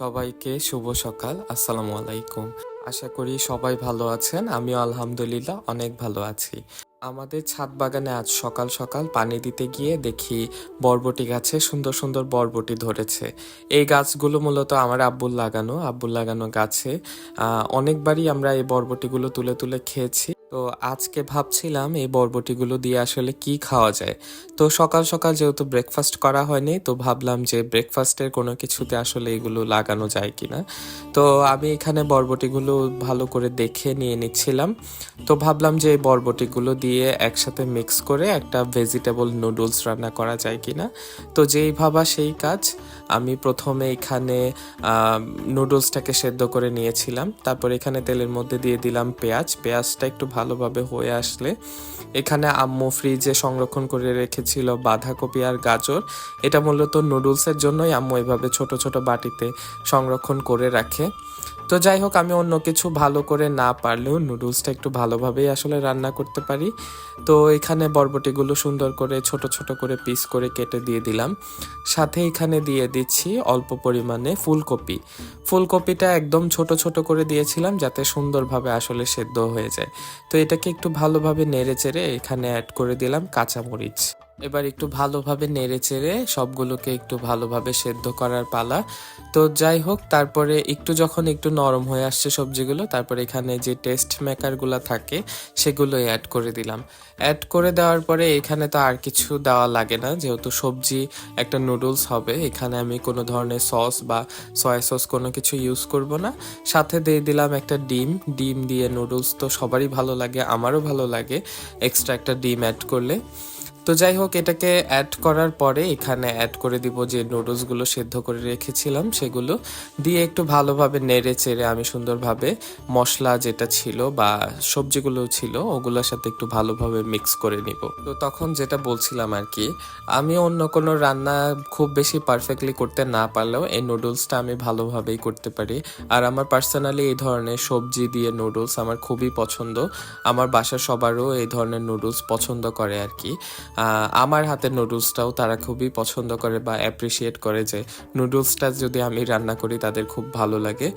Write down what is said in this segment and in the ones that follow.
সবাইকে শুভ সকাল, আসসালামু আলাইকুম। আশা করি সবাই ভালো আছেন, আমিও আলহামদুলিল্লাহ অনেক ভালো আছি। আমাদের ছাদ বাগানে আজ সকাল সকাল পানি দিতে গিয়ে দেখি বরবটি গাছে সুন্দর সুন্দর বরবটি ধরেছে। এই গাছগুলো মূলত আমার আব্বুল লাগানো আব্বুল লাগানো গাছে অনেকবারই আমরা এই বরবটিগুলো তুলে তুলে খেয়েছি। তো আজকে ভাবছিলাম এই বরবটিগুলো দিয়ে আসলে কি খাওয়া যায়। তো সকাল সকাল যেহেতু ব্রেকফাস্ট করা হয়নি, তো ভাবলাম যে ব্রেকফাস্টের কোনো কিছুতে আসলে এগুলো লাগানো যায় কি না তো আমি এখানে বরবটিগুলো ভালো করে দেখে নিয়ে নিচ্ছিলাম। তো ভাবলাম যে এই বরবটিগুলো দিয়ে একসাথে মিক্স করে একটা ভেজিটেবল নুডলস রান্না করা যায় কি না তো যেই ভাবা সেই কাজ, আমি প্রথমে এখানে নুডলসটাকে সেদ্ধ করে নিয়েছিলাম। তারপর এখানে তেলের মধ্যে দিয়ে দিলাম পেঁয়াজ। পেঁয়াজটা একটু ভালোভাবে হয়ে আসলে। এখানে আম্মু ফ্রিজে সংরক্ষণ করে রেখেছিল বাঁধাকপি আর গাজর। এটা মূলত নুডলসের জন্যই আম্মু এভাবে ছোট ছোট বাটিতে সংরক্ষণ করে রাখে। তো যাই হোক, আমি অন্য কিছু ভালো করে না পারলেও নুডলসটা একটু ভালোভাবেই আসলে রান্না করতে পারি। তো এখানে বরবটিগুলো সুন্দর করে ছোট ছোট করে পিস করে কেটে দিয়ে দিলাম। সাথে এখানে দিয়ে দিচ্ছি অল্প পরিমাণে ফুলকপি। ফুলকপিটা একদম ছোট ছোট করে দিয়েছিলাম যাতে সুন্দরভাবে আসলে সেদ্ধ হয়ে যায়। তো এটাকে একটু ভালোভাবে নেড়ে চেড়ে এখানে অ্যাড করে দিলাম কাঁচামরিচ। এবার একটু ভালোভাবে নেড়ে চেড়ে সবগুলোকে একটু ভালোভাবে সেদ্ধ করার পালা। তো যাই হোক, তারপরে একটু যখন একটু নরম হয়ে আসছে সবজিগুলো, তারপরে এখানে যে টেস্ট মেকারগুলো থাকে সেগুলোই অ্যাড করে দিলাম। অ্যাড করে দেওয়ার পরে এখানে তো আর কিছু দেওয়া লাগে না, যেহেতু সবজি একটা নুডলস হবে, এখানে আমি কোনো ধরনের সস বা সয়া সস কোনো কিছু ইউজ করব না। সাথে দিয়ে দিলাম একটা ডিম ডিম দিয়ে নুডলস তো সবারই ভালো লাগে, আমারও ভালো লাগে এক্সট্রা একটা ডিম অ্যাড করলে। তো যাই হোক, এটাকে অ্যাড করার পরে এখানে অ্যাড করে দিব যে নুডলসগুলো সেদ্ধ করে রেখেছিলাম, সেগুলো দিয়ে একটু ভালোভাবে নেড়ে চেড়ে আমি সুন্দরভাবে মশলা যেটা ছিল বা সবজিগুলো ছিল, ওগুলোর সাথে একটু ভালোভাবে মিক্স করে নিব। তো তখন যেটা বলছিলাম আর কি, আমি অন্য কোনো রান্না খুব বেশি পারফেক্টলি করতে না পারলেও এই নুডলসটা আমি ভালোভাবেই করতে পারি। আর আমার পার্সোনালি এই ধরনের সবজি দিয়ে নুডলস আমার খুবই পছন্দ। আমার বাসার সবারও এই ধরনের নুডলস পছন্দ করে আর কি। আমার হাতের নুডলসটাও তারা খুবই পছন্দ করে বা অ্যাপ্রিসিয়েট করে যে নুডলসটা যদি আমি রান্না করি তাদের খুব ভালো লাগে।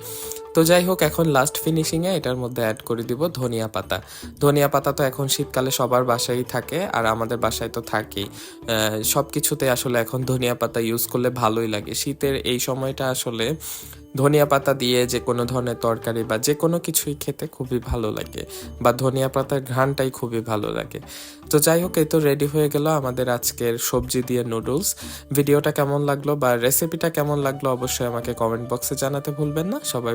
তো যাই হোক, এখন লাস্ট ফিনিশিংয়ে এটার মধ্যে অ্যাড করে দিব ধনিয়া পাতা। ধনিয়া পাতা তো এখন শীতকালে সবার বাসায় থাকে, আর আমাদের বাসায় তো থাকেই। সব কিছুতে আসলে এখন ধনিয়া পাতা ইউজ করলে ভালোই লাগে। শীতের এই সময়টা আসলে ধনিয়া পাতা দিয়ে যে কোনো ধরনের তরকারি বা যে কোনো কিছুই খেতে খুবই ভালো লাগে, বা ধনিয়া পাতার ঘ্রাণটাই খুবই ভালো লাগে। তো যাই হোক, এই তো রেডি হয়ে গেল আমাদের আজকের সবজি দিয়ে নুডলস ভিডিওটা কেমন লাগল বা রেসিপিটা কেমন লাগল অবশ্যই আমাকে কমেন্ট বক্সে জানাতে ভুলবেন না। সবাই